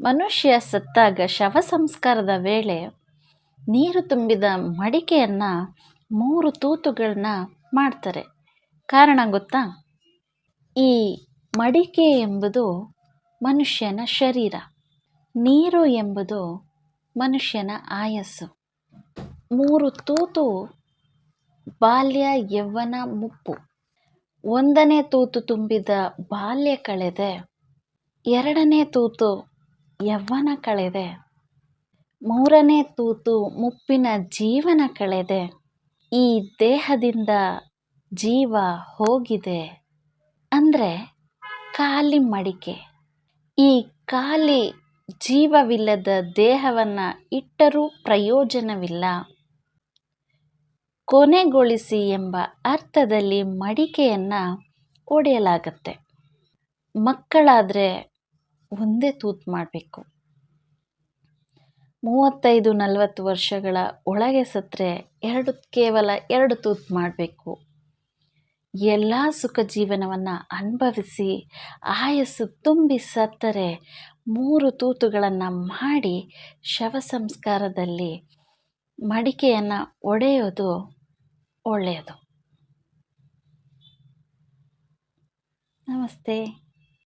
ಮನುಷ್ಯ ಸತ್ತಾಗ ಶವ ಸಂಸ್ಕಾರದ ವೇಳೆ ನೀರು ತುಂಬಿದ ಮಡಿಕೆಯನ್ನು ಮೂರು ತೂತುಗಳನ್ನ ಮಾಡ್ತಾರೆ. ಕಾರಣ ಗೊತ್ತಾ? ಈ ಮಡಿಕೆ ಎಂಬುದು ಮನುಷ್ಯನ ಶರೀರ. ನೀರು ಎಂಬುದು ಮನುಷ್ಯನ ಆಯಸ್ಸು. ಮೂರು ತೂತು ಬಾಲ್ಯ ಯೌವನ ಮುಪ್ಪು. ಒಂದನೇ ತೂತು ತುಂಬಿದ ಬಾಲ್ಯ ಕಳೆದೆ ಎರಡನೇ ತೂತು ಯೌವನ ಕಳೆದೆ. ಮೂರನೇ ತೂತು ಮುಪ್ಪಿನ ಜೀವನ ಕಳೆದೆ. ಈ ದೇಹದಿಂದ ಜೀವ ಹೋಗಿದೆ. ಅಂದರೆ ಖಾಲಿ ಮಡಿಕೆ. ಈ ಖಾಲಿ ಜೀವವಿಲ್ಲದ ದೇಹವನ್ನು ಇಟ್ಟರೂ ಪ್ರಯೋಜನವಿಲ್ಲ. ಕೊನೆಗೊಳಿಸಿ ಎಂಬ ಅರ್ಥದಲ್ಲಿ ಮಡಿಕೆಯನ್ನು ಒಡೆಯಲಾಗತ್ತೆ. ಮಕ್ಕಳಾದರೆ ಒಂದೇ ತೂತು ಮಾಡಬೇಕು. ಮೂವತ್ತೈದು, ನಲವತ್ತು ವರ್ಷಗಳ ಒಳಗೆ ಸತ್ತರೆ ಎರಡು, ಕೇವಲ ಎರಡು ತೂತು ಮಾಡಬೇಕು. ಎಲ್ಲ ಸುಖ ಜೀವನವನ್ನು ಅನುಭವಿಸಿ, ಆಯಸ್ಸು ತುಂಬಿ ಸತ್ತರೆ ಮೂರು ತೂತುಗಳನ್ನು ಮಾಡಿ ಶವ ಸಂಸ್ಕಾರದಲ್ಲಿ ಮಡಿಕೆಯನ್ನು ಒಡೆಯೋದು ಒಳ್ಳೆಯದು. ನಮಸ್ತೆ.